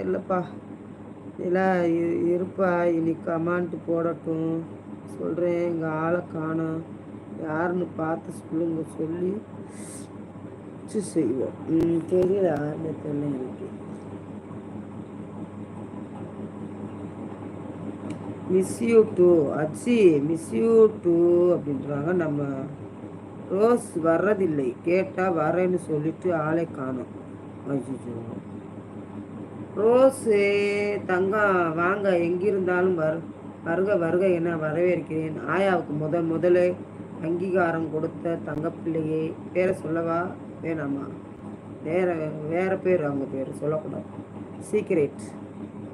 தெரிலப்பா இதெல்லாம் இருப்பா. இனி கமாண்ட் போடட்டும். சொல்கிறேன் எங்கள் ஆளை காணும். யாருன்னு பார்த்து சொல்லுங்க. சொல்லி வச்சு செய்வோம். ம் தெரியல யாருன்னு தெரியல எனக்கு. மிஸ் யூ டூ அச்சி மிஸ் யூ டூ அப்படின்றாங்க நம்ம ரோஸ் வர்றதில்லை. கேட்டால் வரேன்னு சொல்லிட்டு ஆளை காணும். அஜிஜோ ரோஸு தங்கம் வாங்க எங்கிருந்தாலும் வரு. வருக வருக என வரவேற்கிறேன். ஆயாவுக்கு முத முதலே அங்கீகாரம் கொடுத்த தங்கப்பிள்ளையே. பேரை சொல்லவா? வேணாமா? வேற வேற பேர் அவங்க பேர் சொல்லக்கூடாது. சீக்ரெட்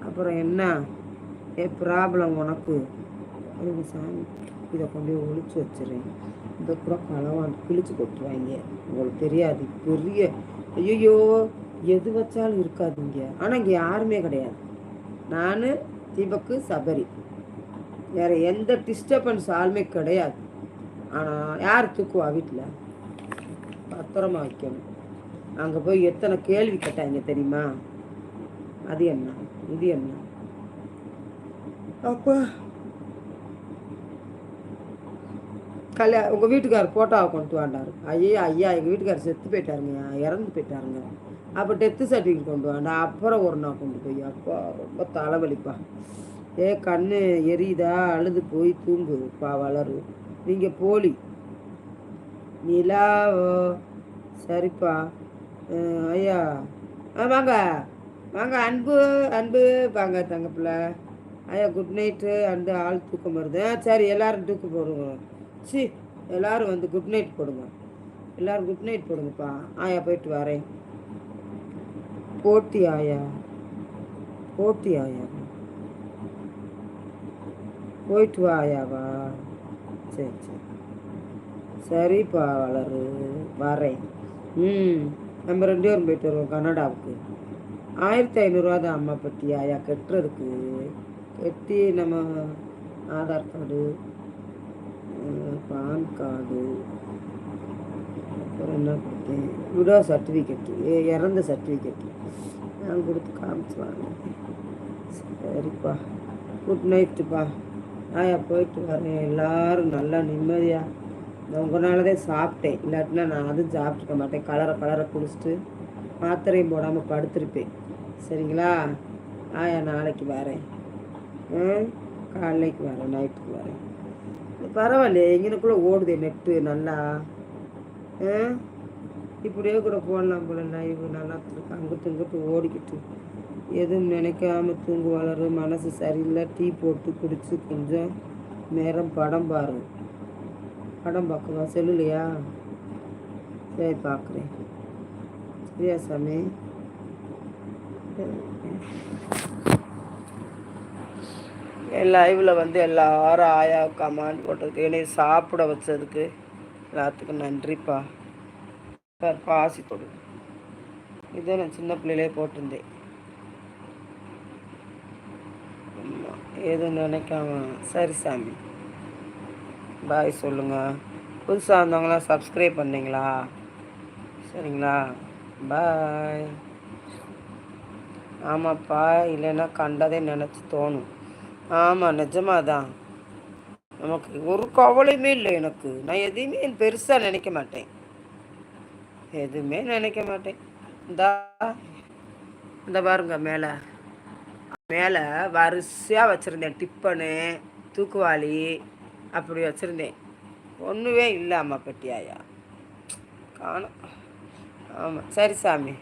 அப்புறம் என்ன? ஏ ப்ராப்ளம் உனக்கு. சாமி. இதை கொண்டு போய் ஒழிச்சு வச்சிடுறேன். இந்த கூட களவான் கிழிச்சு கொட்டுவாங்க உங்களுக்கு தெரியாது. பெரிய ஐயோ எது வச்சாலும் இருக்காதுங்க. ஆனால் இங்கே யாருமே கிடையாது. நான் தீபக்கு சபரி. வேறு எந்த டிஸ்டர்பன்ஸ் ஆளுமே கிடையாது. ஆனால் யார் தூக்குவா வீட்டில் பத்திரமா வைக்கணும். அங்கே போய் எத்தனை கேள்வி கேட்டாங்க தெரியுமா? அது என்ன? இது என்ன? அப்பா. கல்யா உங்கள் வீட்டுக்கார் ஃபோட்டோவை கொண்டு வாண்டாரு. ஐயா ஐயா எங்கள் வீட்டுக்கார் செத்து போயிட்டாருங்க இறந்து போயிட்டாருங்க. அப்போ டெத்து சர்டிஃபிகேட் கொண்டு வாண்டா அப்புறம் ஒரு நாள் கொண்டு போய் அப்பா ரொம்ப தலைவலிப்பா. ஏ கண் எரியுதா? அழுது போய் தூங்குப்பா வளரு. நீங்கள் போலி. நிலாவோ சரிப்பா. ஐயா. ஆ வாங்க. வாங்க அன்பு அன்பு. வாங்க தங்கப்பிள்ள. ஐயா குட் நைட்டு அந்த ஆள் தூக்கம் வருது. சரி எல்லோரும் தூக்கம் போடுவோம் சி எல்லோரும் வந்து குட் நைட் போடுங்க. எல்லோரும் குட் நைட் போடுங்கப்பா. ஆயா போயிட்டு வரேன். போட்டி ஆயா. போட்டி ஆயா. போயிட்டு வா ஆயாவா சரி சரி. சரிப்பா வளரு. வரேன். ம் நம்ம ரெண்டு பேரும் போயிட்டு வருவோம் கனடாவுக்கு. ஆயிரத்தி ஐநூறுரூவா தான் அம்மா பற்றி ஆயா கட்டுறதுக்கு. கட்டி நம்ம ஆதார் கார்டு பான் கார்டு. அப்புறம் என்ன கொடுத்தேன் விடோ சர்டிஃபிகேட்டு இறந்த சர்டிஃபிகேட்டு நான் கொடுத்து காமிச்சு சரிப்பா. குட் நைட்டுப்பா ஆயா போயிட்டு வரேன். எல்லோரும் நல்லா நிம்மதியாக உங்களால தான் சாப்பிட்டேன். இல்லாட்டினா நான் அதுவும் சாப்பிட்டுக்க மாட்டேன். கலரை கலரை குடிச்சிட்டு மாத்திரையும் போடாமல் படுத்திருப்பேன். சரிங்களா? ஆயா நாளைக்கு வரேன். காலைக்கு வரேன். நைட்டுக்கு வரேன். பரவாயில்லையே எங்கனக்குள்ளே ஓடுது நெட்டு நல்லா. இப்படியே கூட போடலாம் போல லைவ் நல்லா அங்கிட்டு இங்கிட்டு ஓடிக்கிட்டு. எதுவும் நினைக்காம தூங்கு வளரு மனசு சரியில்லை டீ போட்டு குடிச்சு கொஞ்சம் நேரம் படம் பாரு. படம் பார்க்கவா? செல்லுலையா? சரி பார்க்குறேன். சரியா சாமி? லைவில் வந்து எல்லாரும் ஆயா கமாண்ட் போட்டதுக்கு என்னை சாப்பிட வச்சதுக்கு எல்லாத்துக்கும் நன்றிப்பா. சார் பாசி தொடு. இதே நான் சின்ன பிள்ளையிலே போட்டிருந்தேன். எதுவும் நினைக்காம. சரி சாமி. பாய் சொல்லுங்கள் புதுசாக வந்தவங்களாம் சப்ஸ்கிரைப் பண்ணிங்களா? சரிங்களா? பாய். ஆமாப்பா இல்லைன்னா கண்டதே நினச்சி தோணும். ஆமாம் நிஜமாக தான் நமக்கு ஒரு கவலையுமே இல்லை எனக்கு. நான் எதையுமே பெருசாக நினைக்க மாட்டேன். எதுவுமே நினைக்க மாட்டேன். இந்த இந்த பாருங்க மேலே. மேலே வரிசையாக வச்சுருந்தேன். டிப்பனு தூக்குவாளி அப்படி வச்சுருந்தேன். ஒன்றுமே இல்லை அம்மா பெட்டியாயா. காணும். ஆமாம் சரி சாமி.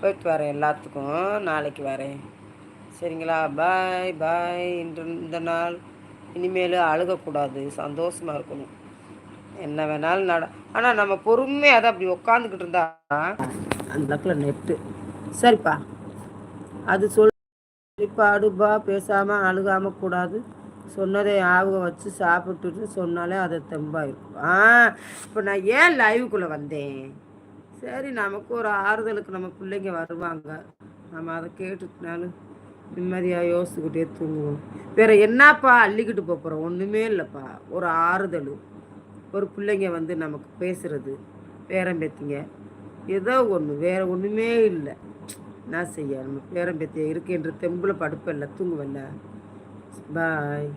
போயிட்டு வரேன் எல்லாத்துக்கும். நாளைக்கு வரேன். சரிங்களா? பாய் பாய். இன்று இந்த நாள் இனிமேல் அழுகக்கூடாது. சந்தோஷமாக இருக்கணும். என்ன வேணாலும் நட ஆனால் நம்ம பொறுமையாக அதை அப்படி உக்காந்துக்கிட்டு இருந்தா அந்த லக்கில் நெட்டு சரிப்பா. அது சொல்லிப்பா அடுப்பா பேசாமல் அழுகாமல் கூடாது. சொன்னதை ஞாபகம் வச்சு சாப்பிட்டுட்டு சொன்னாலே அது தெம்பாயிருக்கும். ஆ இப்போ நான் ஏன் லைவுக்குள்ளே வந்தேன்? சரி நமக்கு ஒரு ஆறுதலுக்கு நம்ம பிள்ளைங்க வருவாங்க. நம்ம அதை கேட்டுனாலும் நிம்மதியாக யோசிச்சுக்கிட்டே தூங்குவோம். வேறு என்னப்பா அள்ளிக்கிட்டு போகிறோம் ஒன்றுமே இல்லைப்பா. ஒரு ஆறுதல். ஒரு பிள்ளைங்க வந்து நமக்கு பேசுகிறது பேரம்பேத்திங்க ஏதோ ஒன்று வேறு ஒன்றுமே இல்லை. என்ன செய்ய? நம்ம பேரம்பேத்திய இருக்குன்ற தெம்பில் படுப்பல்ல தூங்குவல்ல பாய்.